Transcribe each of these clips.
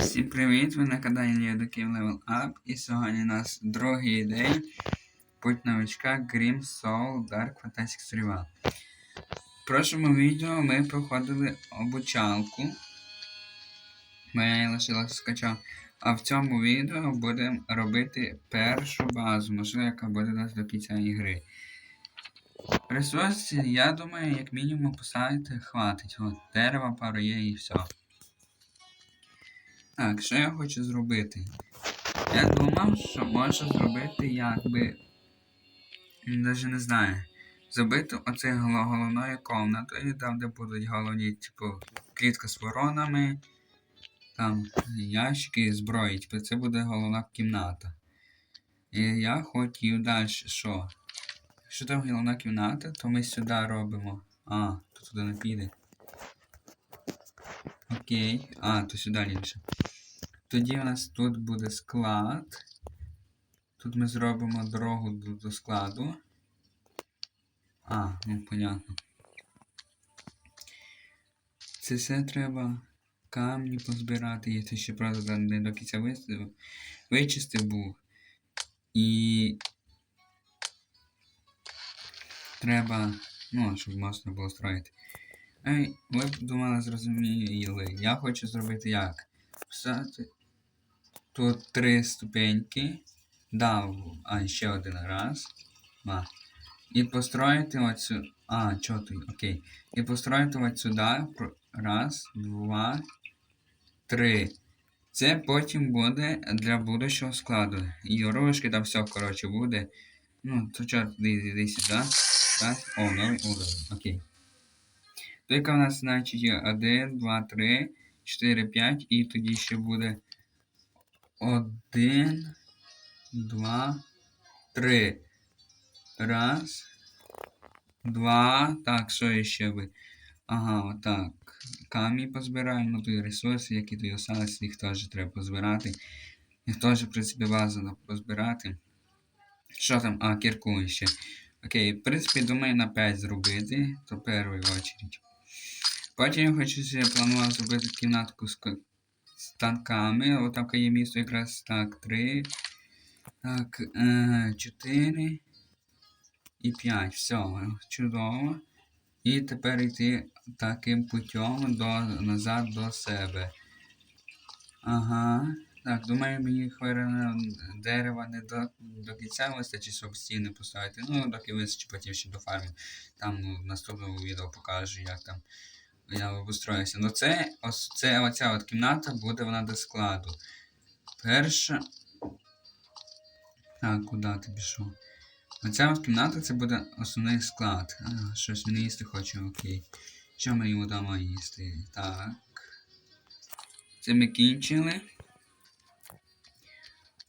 Всім привіт! Ви на каналі Єдоків Level Up і сьогодні у нас другий день Путь новичка Grim Soul Dark Fantastic Survival. В прошлому відео ми проходили обучалку. Її лишилася скачав. А в цьому відео будемо робити першу базу, можливо, яка буде у нас до кінця ігри. Ресурси, я думаю, як мінімум поставити хватить. От, дерева пару є і все. Так, що я хочу зробити? Я думав, що можу зробити якби. Навіть не знаю. Зробити оце головною комнатою, там, де будуть головні, типу, клітка з воронами, там ящики, зброї. Типу, це буде головна кімната. І я хотів далі що? Якщо там головна кімната, то ми сюди робимо. А, то туди не піде. Окей. А, то сюди ліпше. Тоді у нас тут буде склад. Тут ми зробимо дорогу до, складу. А, ну понятно. Це все треба камні позбирати. Я це ще правда не до кінця. Вичистив був. І треба, ну, щоб можна було строїти. Ей, ви думали, зрозуміли. Я хочу зробити як? Писати Тут три ступеньки. Дав, а ще один раз. Два. І построїти оцю. А, чого? Окей. І построїти от сюди. Раз, два, три. Це потім буде для будущого складу. І рожки там все, коротше, буде. Ну, то чорт, іди сюди. Раз. О, новий уровень. Окей. Тільки в нас, значить, є 1, 2, 3, 4, 5, і тоді ще буде один, два, три. Раз. Два. Так, що ще ви? Ага, отак. Камінь позбираємо, ну тут ресурси, які тут осталися, їх теж треба позбирати. Їх теж, в принципі, базово позбирати. Що там? А, кірку ще. Окей, в принципі, думаю на 5 зробити, то перший очередь. Потім я хочу ще планував зробити кімнатку з з танками. Є місто якраз так, 3. Так, е, 4 і 5. Все, чудово. І тепер йти таким путем до, назад до себе. Ага. Так, думаю, мені хвилина дерева не до, до кінця вистачить, щоб стіни поставити. Ну, доки вистачить потім ще до фармів. Там ну, в наступному відео покажу, як там я обустроюся. Ну це, ось це оця от кімната буде вона до складу. Перша. Так, куди ти пішов? Оця от кімната це буде основний склад. А, щось мені їсти хочу, окей. Що мені вдома їсти? Так. Це ми кінчили.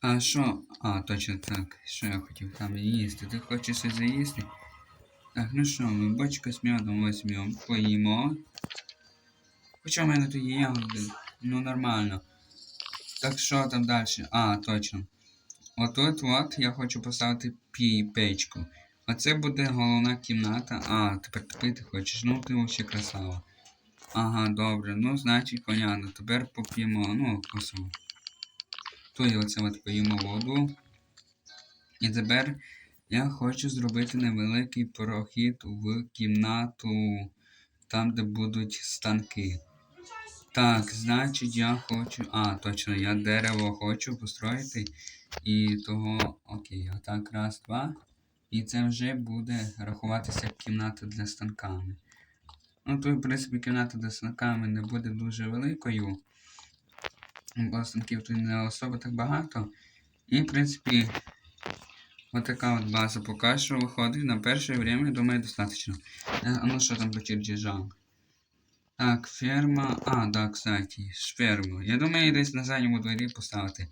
А що? А, точно так. Що я хотів там їсти? Ти хочеш щось заїсти? Так, ну що, ми бочка з м'ядом візьмемо, поїмо. Хоча в мене тут є ягоди. Ну нормально. Так що там далі? А, точно. Отут от я хочу поставити пі печку. Оце буде головна кімната. А, тепер пити хочеш. Ну ти взагалі красава. Ага, добре. Ну, значить, понятно. Тепер поп'ємо, ну, косу. Тут оце от поїмо воду. І тепер я хочу зробити невеликий прохід в кімнату, там, де будуть станки. Так, значить, я хочу. А, точно, я дерево хочу построїти. І того. Окей, отак, раз, два. І це вже буде рахуватися кімната для станками. Ну, тут, в принципі, кімната для станками не буде дуже великою. Станків тут не особо так багато. І, в принципі, отака от база поки що виходить. На перше время, думаю, достатньо. Е, А ну що там по черджіжам? Так, ферма. А, да, кстати, ферму. Я думаю, десь на задньому дворі поставити.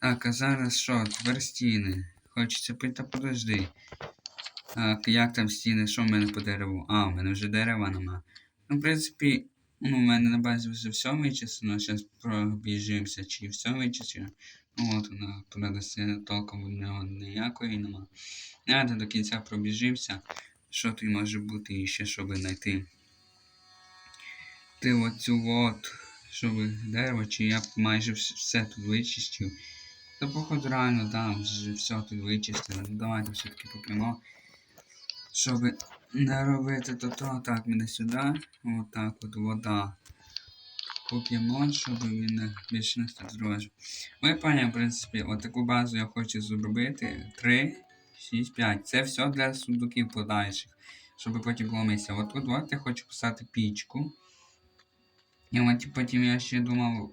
Так, а зараз що? Тепер стіни. Хочеться пити, подожди. Так, як там стіни? Що в мене по дереву? А, в мене вже дерева нема. Ну, в принципі, ну, у мене на базі вже все вичислено. Зараз пробіжимося, чи все вичислено. Ну от вона туди толком в нього ніякої нема. Надо до кінця пробіжимося. Що тут може бути ще, щоб знайти. ти оцю от, щоб дерево, чи я майже все тут вичистив. Та походу реально там вже все тут вичистили. Ну давайте все-таки попрямо. Щоб не робити то то, так мене сюди. Отак от вода. Поп'ємо, щоб він більше не зробив. Ми поняли, в принципі, отаку базу я хочу зробити. 3, 6, 5. Це все для сундуків подальших. Щоб потім було місце. От тут от я хочу поставити пічку. І от потім я ще думав.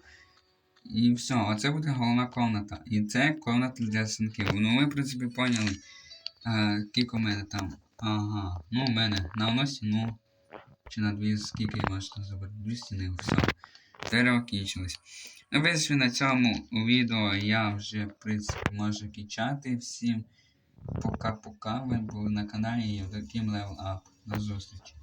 І все, оце буде головна комната. І це комната для синків. Ну ви, в принципі, поняли. Е, скільки у мене там. Ага. Ну, у мене на одну стіну. Чи на дві, скільки можна зробити? Дві стіни, все. Дерево кінчилось. Ну, вийшли на цьому відео я вже, в принципі, можу кінчати. Всім пока-пока. Ви були на каналі Євдоким Level Up. До зустрічі.